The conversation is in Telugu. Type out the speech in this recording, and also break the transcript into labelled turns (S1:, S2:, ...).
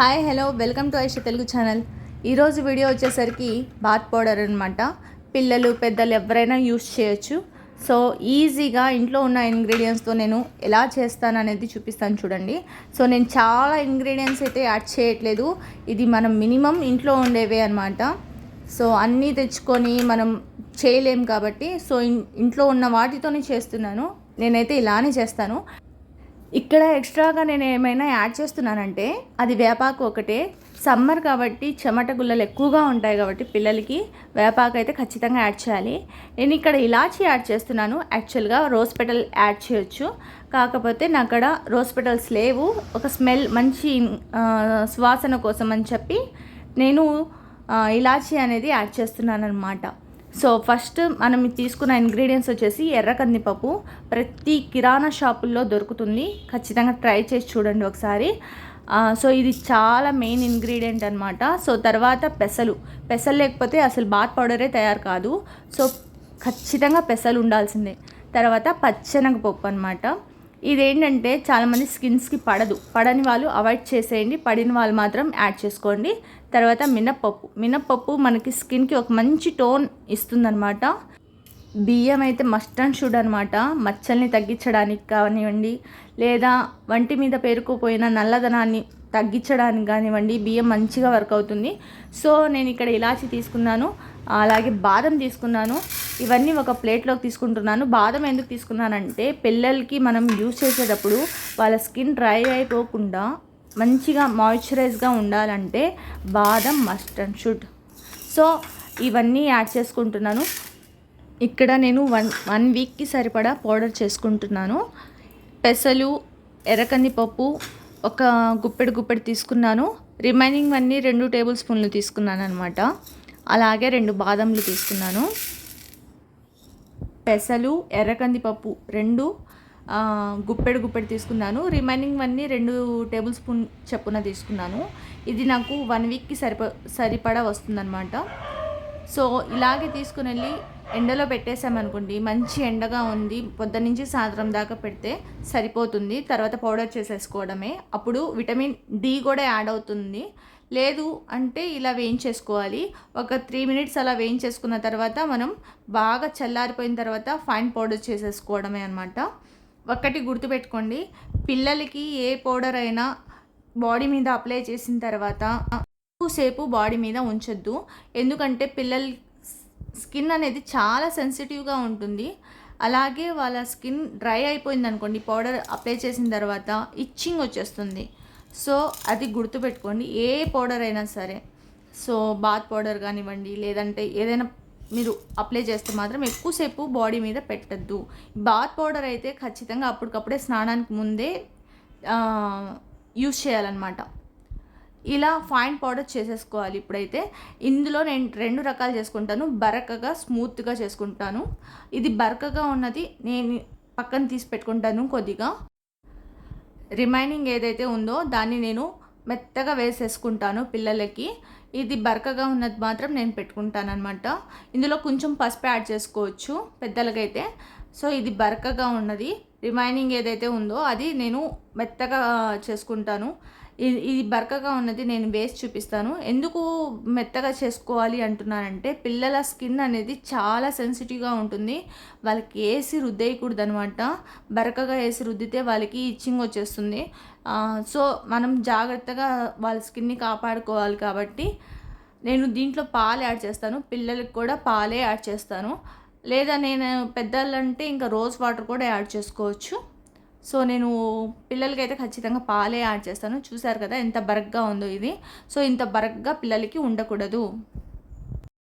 S1: Hi hello welcome to Aisha Telugu channel. ఈరోజు వీడియో వచ్చేసరికి బాత్ పౌడర్ అనమాట పిల్లలు పెద్దలు ఎవరైనా యూస్ చేయొచ్చు. సో ఈజీగా ఇంట్లో ఉన్న ఇంగ్రీడియంట్స్తో నేను ఎలా చేస్తాను అనేది చూపిస్తాను చూడండి. సో నేను చాలా ఇంగ్రీడియంట్స్ అయితే యాడ్ చేయట్లేదు. ఇది మనం మినిమం ఇంట్లో ఉండేవే అనమాట సో అన్నీ తెచ్చుకొని మనం చేయలేం కాబట్టి సో ఇన్- ఇంట్లో ఉన్న వాటితోనే చేస్తున్నాను. నేనైతే ఇలానే చేస్తాను. ఇక్కడ ఎక్స్ట్రాగా నేను ఏమైనా యాడ్ చేస్తున్నానంటే అది వేపాకు ఒకటే. సమ్మర్ కాబట్టి చెమట గుల్లలు ఎక్కువగా ఉంటాయి కాబట్టి పిల్లలకి వేపాకు అయితే ఖచ్చితంగా యాడ్ చేయాలి. నేను ఇక్కడ ఇలాచి యాడ్ చేస్తున్నాను. యాక్చువల్గా రోజ్ పెటల్ యాడ్ చేయొచ్చు. కాకపోతే నా అక్కడ రోజ్ పెటల్స్ లేవు. ఒక స్మెల్ మంచి సువాసన కోసం అని చెప్పి నేను ఇలాచి అనేది యాడ్ చేస్తున్నాను అనమాట సో ఫస్ట్ మనం తీసుకున్న ఇంగ్రీడియంట్స్ వచ్చేసి ఎర్ర కందిపప్పు. ప్రతి కిరాణా షాపుల్లో దొరుకుతుంది. ఖచ్చితంగా ట్రై చేసి చూడండి ఒకసారి. సో ఇది చాలా మెయిన్ ఇంగ్రీడియంట్ అనమాట సో తర్వాత పెసలు. పెసలు లేకపోతే అసలు బాత్ పౌడరే తయారు కాదు. సో ఖచ్చితంగా పెసలు ఉండాల్సిందే. తర్వాత పచ్చెనగపప్పు అనమాట ఇదేంటంటే చాలామంది స్కిన్స్కి పడదు. పడని వాళ్ళు అవాయిడ్ చేసేయండి. పడిన వాళ్ళు మాత్రం యాడ్ చేసుకోండి. తర్వాత మినప్పప్పు. మినప్పప్పు మనకి స్కిన్కి ఒక మంచి టోన్ ఇస్తుందన్నమాట. బియ్యం అయితే మస్ట్ అండ్ షుడ్ అనమాట మచ్చల్ని తగ్గించడానికి కానివ్వండి లేదా వంటి మీద పేరుకుపోయిన నల్లదనాన్ని తగ్గించడానికి కానివ్వండి బియ్యం మంచిగా వర్క్ అవుతుంది. సో నేను ఇక్కడ ఇలాచి తీసుకున్నాను అలాగే బాదం తీసుకున్నాను. ఇవన్నీ ఒక ప్లేట్లోకి తీసుకుంటున్నాను. బాదం ఎందుకు తీసుకున్నానంటే పిల్లలకి మనం యూజ్ చేసేటప్పుడు వాళ్ళ స్కిన్ డ్రై అయిపోకుండా మంచిగా మాయిశ్చరైజ్గా ఉండాలంటే బాదం మస్ట్ అండ్ షుడ్ సో ఇవన్నీ యాడ్ చేసుకుంటున్నాను. ఇక్కడ నేను వన్ వన్ వీక్కి సరిపడా పౌడర్ చేసుకుంటున్నాను. పెసలు ఎర్రకంది పప్పు ఒక గుప్పెడు గుప్పెడు తీసుకున్నాను. రిమైనింగ్ అన్నీ రెండు టేబుల్ స్పూన్లు తీసుకున్నాను అనమాట అలాగే రెండు బాదంలు తీసుకున్నాను. పెసలు ఎర్రకందిపప్పు రెండు గుప్పెడు గుప్పెడు తీసుకున్నాను. రిమైనింగ్ అన్నీ రెండు టేబుల్ స్పూన్ చప్పున తీసుకున్నాను. ఇది నాకు వన్ వీక్కి సరిప సరిపడా వస్తుందన్నమాట. సో ఇలాగే తీసుకుని వెళ్ళి ఎండలో పెట్టేసామనుకోండి మంచి ఎండగా ఉంది పొద్దు నుంచి సాయంత్రం దాకా పెడితే సరిపోతుంది. తర్వాత పౌడర్ చేసేసుకోవడమే. అప్పుడు విటమిన్ డి కూడా యాడ్ అవుతుంది. లేదు అంటే ఇలా వేయించేసుకోవాలి. ఒక త్రీ మినిట్స్ అలా వేయించేసుకున్న తర్వాత మనం బాగా చల్లారిపోయిన తర్వాత ఫైన్ పౌడర్ చేసేసుకోవడమే అనమాట ఒక్కటి గుర్తుపెట్టుకోండి. పిల్లలకి ఏ పౌడర్ అయినా బాడీ మీద అప్లై చేసిన తర్వాత ఎక్కువసేపు బాడీ మీద ఉంచొద్దు. ఎందుకంటే పిల్లల స్కిన్ అనేది చాలా సెన్సిటివ్గా ఉంటుంది. అలాగే వాళ్ళ స్కిన్ డ్రై అయిపోయింది అనుకోండి పౌడర్ అప్లై చేసిన తర్వాత ఇచ్చింగ్ వచ్చేస్తుంది. సో అది గుర్తుపెట్టుకోండి ఏ పౌడర్ అయినా సరే. సో బాత్ పౌడర్ కానివ్వండి లేదంటే ఏదైనా మీరు అప్లై చేస్తే మాత్రం ఎక్కువసేపు బాడీ మీద పెట్టద్దు. బాత్ పౌడర్ అయితే ఖచ్చితంగా అప్పటికప్పుడే స్నానానికి ముందే యూస్ చేయాలన్నమాట. ఇలా ఫైన్ పౌడర్ చేసేసుకోవాలి. ఇప్పుడైతే ఇందులో నేను రెండు రకాలు చేసుకుంటాను. బరకగా స్మూత్గా చేసుకుంటాను. ఇది బరకగా ఉన్నది నేను పక్కన తీసి పెట్టుకుంటాను కొద్దిగా. రిమైనింగ్ ఏదైతే ఉందో దాన్ని నేను మెత్తగా వేసేసుకుంటాను పిల్లలకి. ఇది బరకగా ఉన్నది మాత్రం నేను పెట్టుకుంటాను అనమాట ఇందులో కొంచెం పసుపు యాడ్ చేసుకోవచ్చు పెద్దలకైతే. సో ఇది బరకగా ఉన్నది. రిమైనింగ్ ఏదైతే ఉందో అది నేను మెత్తగా చేసుకుంటాను. ఇది ఇది బరకగా ఉన్నది నేను వేసి చూపిస్తాను. ఎందుకు మెత్తగా చేసుకోవాలి అంటున్నానంటే పిల్లల స్కిన్ అనేది చాలా సెన్సిటివ్గా ఉంటుంది. వాళ్ళకి వేసి రుద్దేయకూడదు అనమాట బరకగా వేసి రుద్దితే వాళ్ళకి ఇచ్చింగ్ వచ్చేస్తుంది. సో మనం జాగ్రత్తగా వాళ్ళ స్కిన్ని కాపాడుకోవాలి కాబట్టి నేను దీంట్లో పాలు యాడ్ చేస్తాను. పిల్లలకి కూడా పాలే యాడ్ చేస్తాను. లేదా నేను పెద్దలంటే ఇంకా రోజ్ వాటర్ కూడా యాడ్ చేసుకోవచ్చు. సో నేను పిల్లలకైతే ఖచ్చితంగా పాలే యాడ్ చేస్తాను. చూసారు కదా ఎంత బరగ్గా ఉందో ఇది. సో ఇంత బరగ్గా పిల్లలకి ఉండకూడదు.